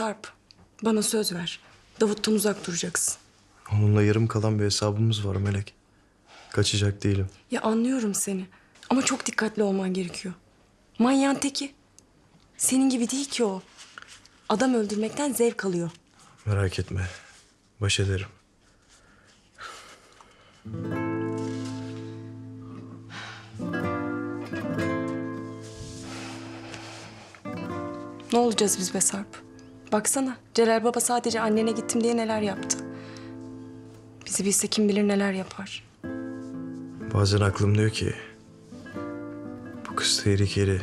Sarp, bana söz ver. Davut'tan uzak duracaksın. Onunla yarım kalan bir hesabımız var Melek. Kaçacak değilim. Ya anlıyorum seni. Ama çok dikkatli olman gerekiyor. Manyağın teki. Senin gibi değil ki o. Adam öldürmekten zevk alıyor. Merak etme. Baş ederim. Ne olacağız biz be Sarp? Baksana Celal Baba sadece annene gittim diye neler yaptı. Bizi bilse kim bilir neler yapar. Bazen aklım diyor ki... Bu kız tehlikeli.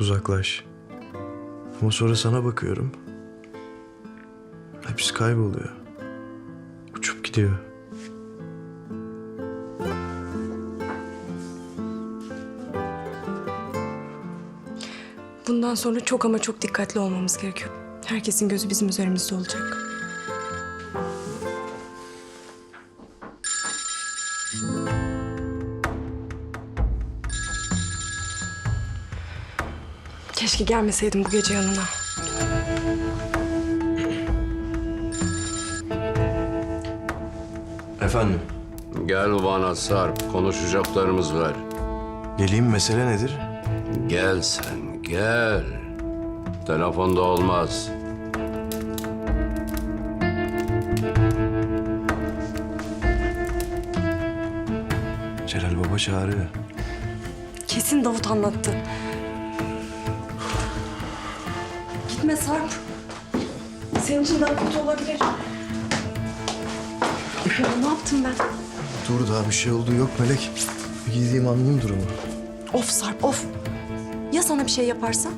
Uzaklaş. Ama sonra sana bakıyorum. Hepsi kayboluyor. Uçup gidiyor. Bundan sonra çok ama çok dikkatli olmamız gerekiyor. Herkesin gözü bizim üzerimizde olacak. Keşke gelmeseydim bu gece yanına. Efendim? Gel bana Sarp, konuşacaklarımız var. Geleyim mesele nedir? Gel sen, gel. Telefonda olmaz. Baba çağırıyor. Kesin Davut anlattı. Gitme Sarp. Senin için daha kötü olabilir. Ya ne yaptım ben? Dur daha bir şey olduğu yok Melek. Bir gideyim anlayayım durumu. Of Sarp of. Ya sana bir şey yaparsa?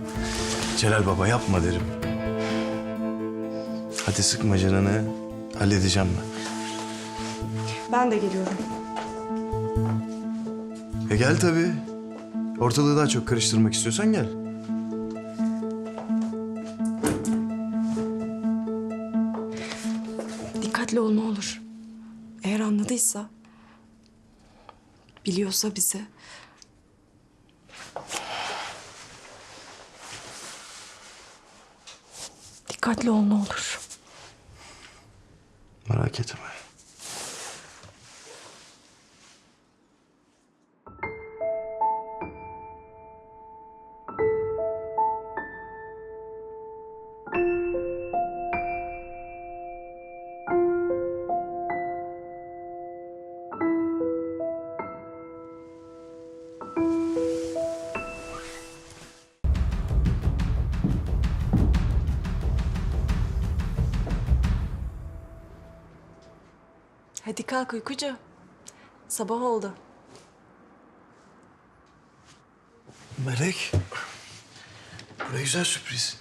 Celal Baba yapma derim. Hadi sıkma canını. Halledeceğim ben. Ben de geliyorum. E gel tabii. Ortalığı daha çok karıştırmak istiyorsan gel. Dikkatli ol ne olur. Eğer anladıysa, biliyorsa bizi. Dikkatli ol ne olur. Merak etme. Kalk uykucu. Sabah oldu. Melek. Bu ne güzel sürpriz.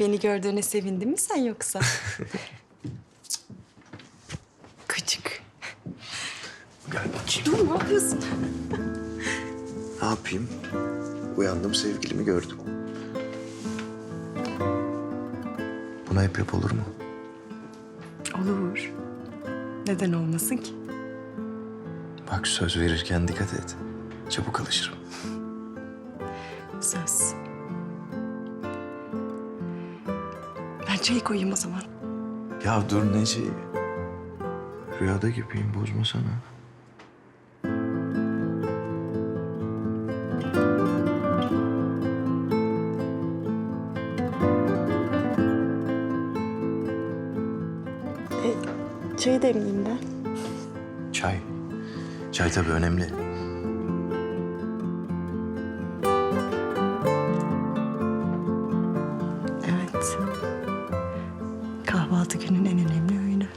Beni gördüğüne sevindin mi sen yoksa? Gıcık. Gel bakayım. Dur ne yapıyorsun? Ne yapayım? Uyandım sevgilimi gördüm. Buna hep yap olur mu? Neden olmasın ki? Bak söz verirken dikkat et. Çabuk alışırım. Söz. Ben çayı koyayım o zaman. Ya dur ne şey? Rüyada gibiyim bozmasana. Çayı demleyeyim ben. Çay. Çay tabii önemli. Evet. Kahvaltı günün en önemli öğünü.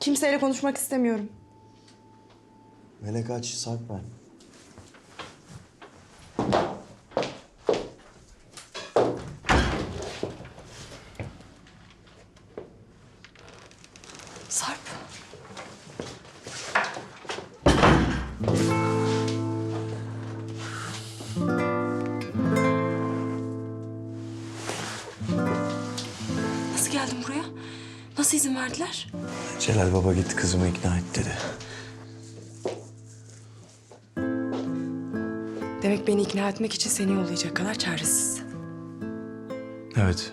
Kimseyle konuşmak istemiyorum. Melek aç, sak Celal Baba gitti kızımı ikna et dedi. Demek beni ikna etmek için seni yollayacak kadar çaresiz. Evet.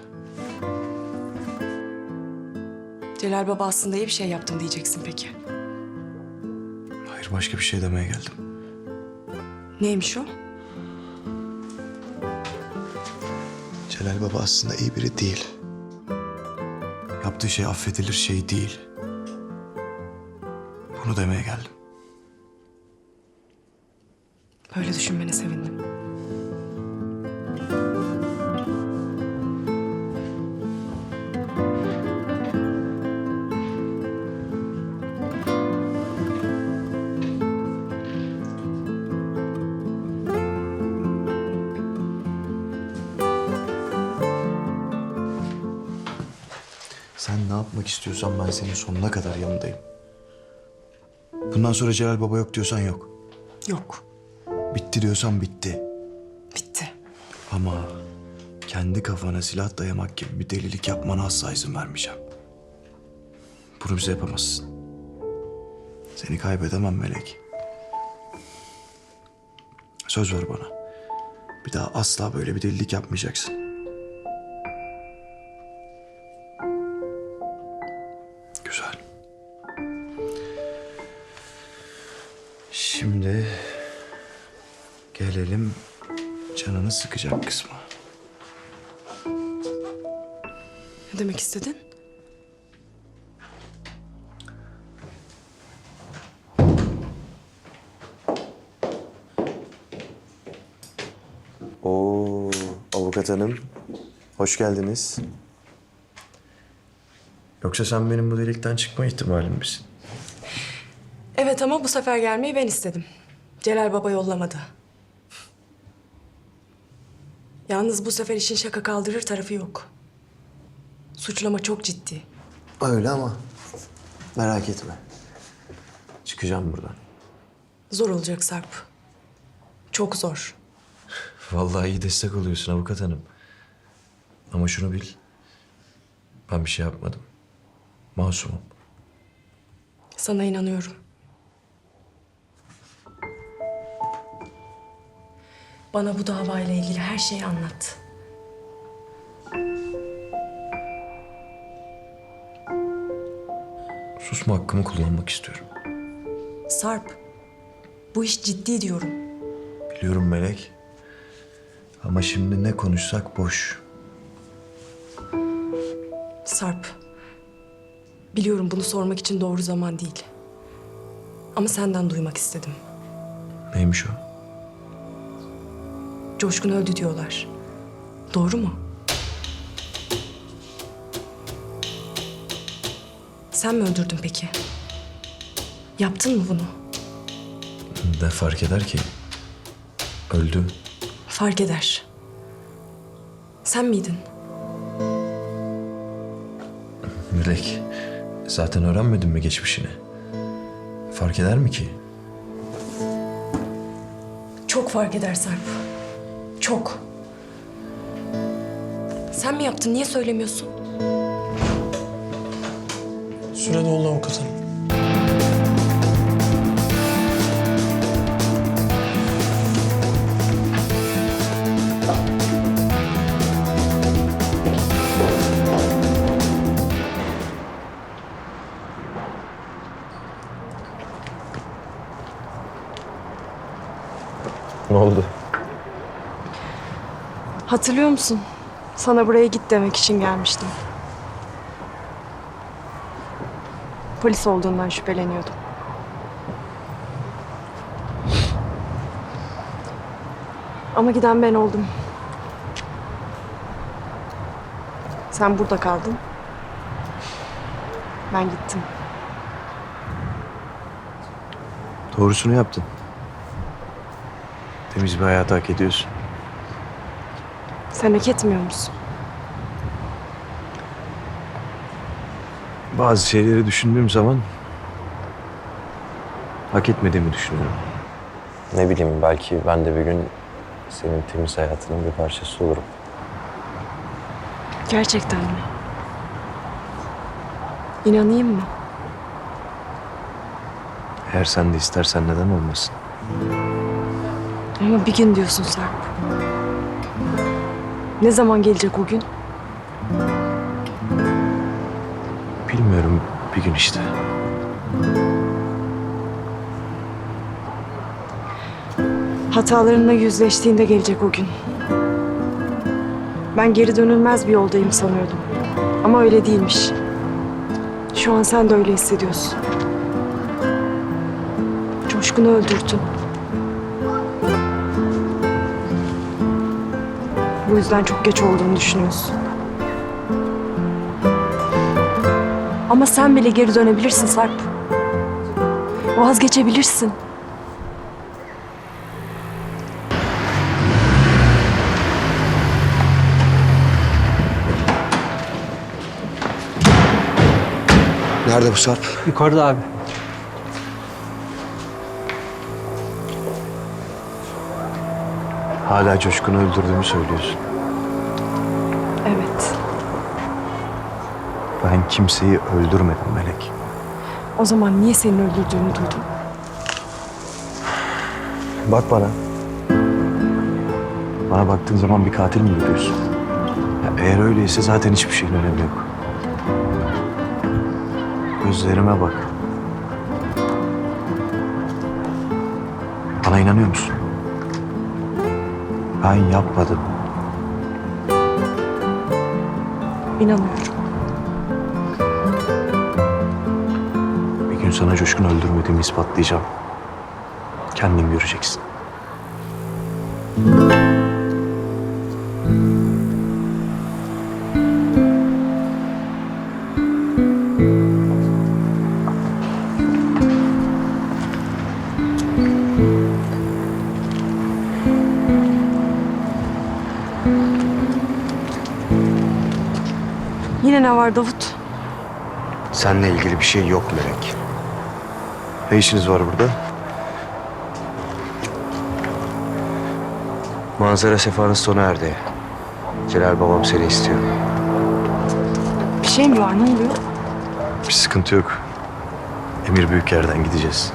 Celal Baba aslında iyi bir şey yaptım diyeceksin peki. Hayır başka bir şey demeye geldim. Neymiş o? Celal Baba aslında iyi biri değil. Yaptığı şey affedilir şey değil. Bunu demeye geldim. Böyle düşünmene sevindim. Sen ne yapmak istiyorsan ben senin sonuna kadar yanındayım. Bundan sonra Celal Baba yok diyorsan yok. Yok. Bitti diyorsan bitti. Bitti. Ama kendi kafana silah dayamak gibi bir delilik yapmana asla izin vermeyeceğim. Bunu bize yapamazsın. Seni kaybedemem Melek. Söz ver bana. Bir daha asla böyle bir delilik yapmayacaksın. Sıkacak kısma. Ne demek istedin? Oo, avukat hanım. Hoş geldiniz. Yoksa sen benim bu delikten çıkma ihtimalim misin? Evet ama bu sefer gelmeyi ben istedim. Celal Baba yollamadı. Yalnız bu sefer işin şaka kaldırır tarafı yok. Suçlama çok ciddi. Öyle ama merak etme. Çıkacağım buradan. Zor olacak Sarp. Çok zor. Vallahi iyi destek oluyorsun avukat hanım. Ama şunu bil. Ben bir şey yapmadım. Masumum. Sana inanıyorum. Bana bu davayla ilgili her şeyi anlat. Susma hakkımı kullanmak istiyorum. Sarp, bu iş ciddi diyorum. Biliyorum Melek. Ama şimdi ne konuşsak boş. Sarp, biliyorum bunu sormak için doğru zaman değil. Ama senden duymak istedim. Neymiş o? Coşkun öldü diyorlar. Doğru mu? Sen mi öldürdün peki? Yaptın mı bunu? Ne fark eder ki? Öldü. Fark eder. Sen miydin? Melek, zaten öğrenmedin mi geçmişini? Fark eder mi ki? Çok fark eder Sarp. Çok. Sen mi yaptın? Niye söylemiyorsun? Süre doldu avukat hanım. Ne oldu? Hatırlıyor musun? Sana buraya git demek için gelmiştim. Polis olduğundan şüpheleniyordum. Ama giden ben oldum. Sen burada kaldın. Ben gittim. Doğrusunu yaptın. Temiz bir hayat hak ediyorsun. Sen hak etmiyor musun? Bazı şeyleri düşündüğüm zaman hak etmediğimi düşünüyorum. Ne bileyim belki ben de bir gün senin temiz hayatının bir parçası olurum. Gerçekten mi? İnanayım mı? Eğer sen de istersen neden olmasın? Ama bir gün diyorsun Sarp. Ne zaman gelecek o gün? Bilmiyorum bir gün işte. Hatalarınla yüzleştiğinde gelecek o gün. Ben geri dönülmez bir yoldayım sanıyordum. Ama öyle değilmiş. Şu an sen de öyle hissediyorsun. Coşkun'u öldürdün. Bu yüzden çok geç olduğunu düşünüyorsun. Ama sen bile geri dönebilirsin Sarp. Vazgeçebilirsin. Nerede bu Sarp? Yukarıda abi. Hala Coşkun'u öldürdüğümü söylüyorsun. Evet. Ben kimseyi öldürmedim Melek. O zaman niye senin öldürdüğünü duydum? Bak bana. Bana baktığın zaman bir katil mi görüyorsun? Ya eğer öyleyse zaten hiçbir şeyin önemi yok. Gözlerime bak. Bana inanıyor musun? Ben yapmadım. İnanıyorum. Bir gün sana Coşkun öldürmediğimi ispatlayacağım. Kendin göreceksin. Var Davut? Seninle ilgili bir şey yok Melek. Ne işiniz var burada? Manzara sefanız sona erdi. Celal babam seni istiyor. Bir şey mi var? Ne oluyor? Bir sıkıntı yok. Emir Büyüker'den gideceğiz.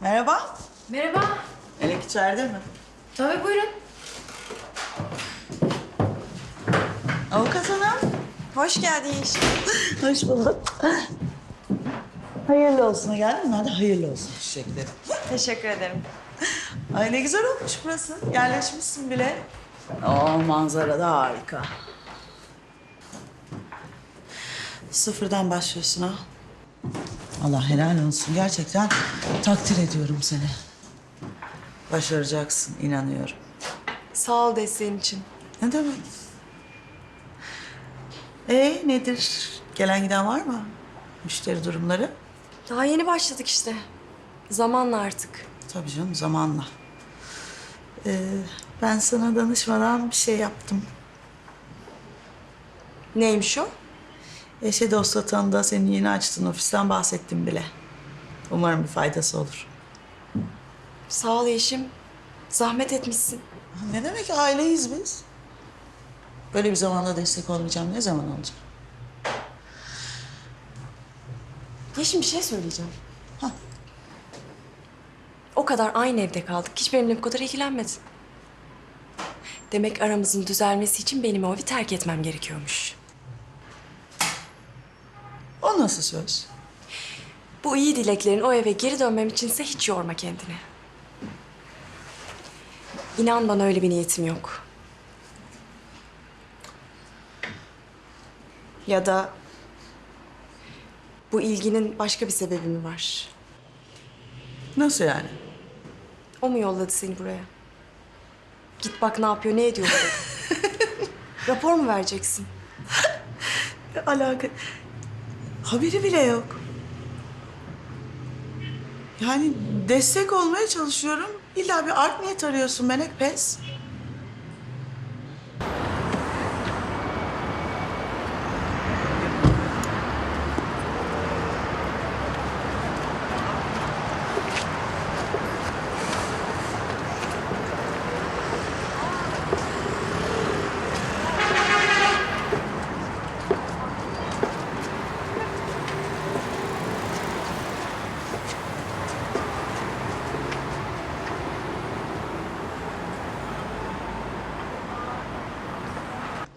Merhaba. Merhaba. Elek içeride mi? Tabii buyurun. Avukat hanım. Hoş geldin Hoş bulduk. Hayırlı olsun. Geldin? Hadi hayırlı olsun çiçekleri. Teşekkür ederim. Ay ne güzel olmuş burası. Yerleşmişsin bile. Oo manzara da harika. Sıfırdan başlıyorsun ha. Allah helal olsun. Gerçekten takdir ediyorum seni. Başaracaksın, inanıyorum. Sağ ol desteğin için. Ne demek? Ee nedir? Gelen giden var mı? Müşteri durumları? Daha yeni başladık işte. Zamanla artık. Tabii canım zamanla. Ee, ben sana danışmadan bir şey yaptım. Neymiş o? Eşe dosta tanıda senin yeni açtığın ofisten bahsettim bile. Umarım bir faydası olur. Sağ ol Yeşim. Zahmet etmişsin. Ne demek aileyiz biz? Böyle bir zamanda destek olmayacağım. Ne zaman olacak? Yeşim bir şey söyleyeceğim. Hah. O kadar aynı evde kaldık. Hiç benimle bu kadar ilgilenmedin. Demek aramızın düzelmesi için benim o evi terk etmem gerekiyormuş. O nasıl söz? Bu iyi dileklerin o eve geri dönmem içinse hiç yorma kendini. İnan bana öyle bir niyetim yok. Ya da Bu ilginin başka bir sebebi mi var? Nasıl yani? O mu yolladı seni buraya? Git bak ne yapıyor, ne ediyor burada. Rapor mu vereceksin? Ne alaka? Haberi bile yok. Yani destek olmaya çalışıyorum. İlla bir art niyet arıyorsun Melek Pes.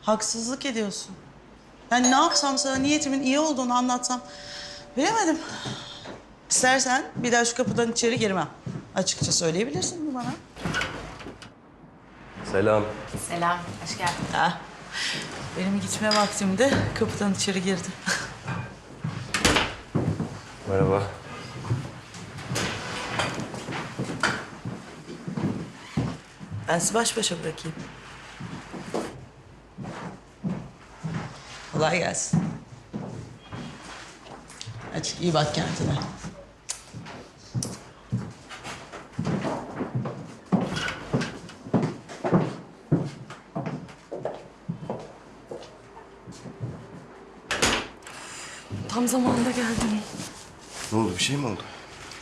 Haksızlık ediyorsun. Yani ne yapsam sana niyetimin iyi olduğunu anlatsam bilemedim. İstersen bir daha şu kapıdan içeri girmem. Açıkça söyleyebilirsin bunu bana. Selam. Selam, hoş geldin. Ha. Benim gitme vaktimde kapıdan içeri girdi. Merhaba. Ben sizi baş başa bırakayım. Kolay gelsin. Hadi iyi bak kendine. Tam zamanında geldin. Ne oldu bir şey mi oldu?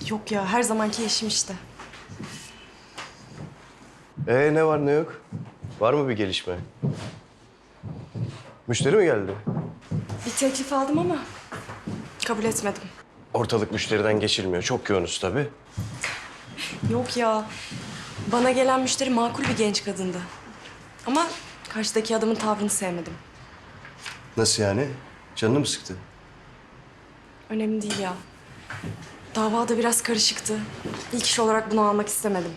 Yok ya, her zamanki işim işte. Ee ne var ne yok? Var mı bir gelişme? Müşteri mi geldi? Bir teklif aldım ama kabul etmedim. Ortalık müşteriden geçilmiyor. Çok yoğunuz tabii. Yok ya. Bana gelen müşteri makul bir genç kadındı. Ama karşıdaki adamın tavrını sevmedim. Nasıl yani? Canını mı sıktı? Önemli değil ya. Davada biraz karışıktı. İlk iş olarak bunu almak istemedim.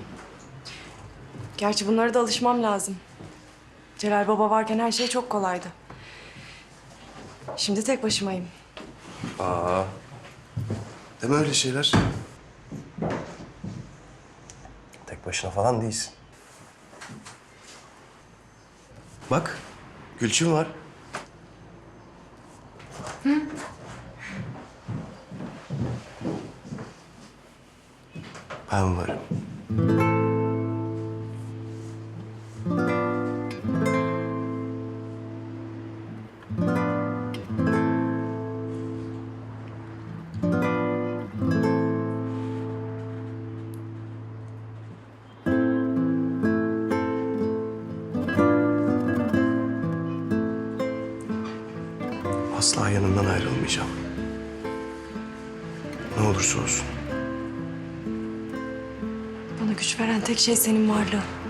Gerçi bunlara da alışmam lazım. Celal Baba varken her şey çok kolaydı. Şimdi tek başımayım. Aa. Deme öyle şeyler. Tek başına falan değilsin. Bak, Gülçin var. Ben varım. Yanından ayrılmayacağım. Ne olursa olsun. Bana güç veren tek şey senin varlığın.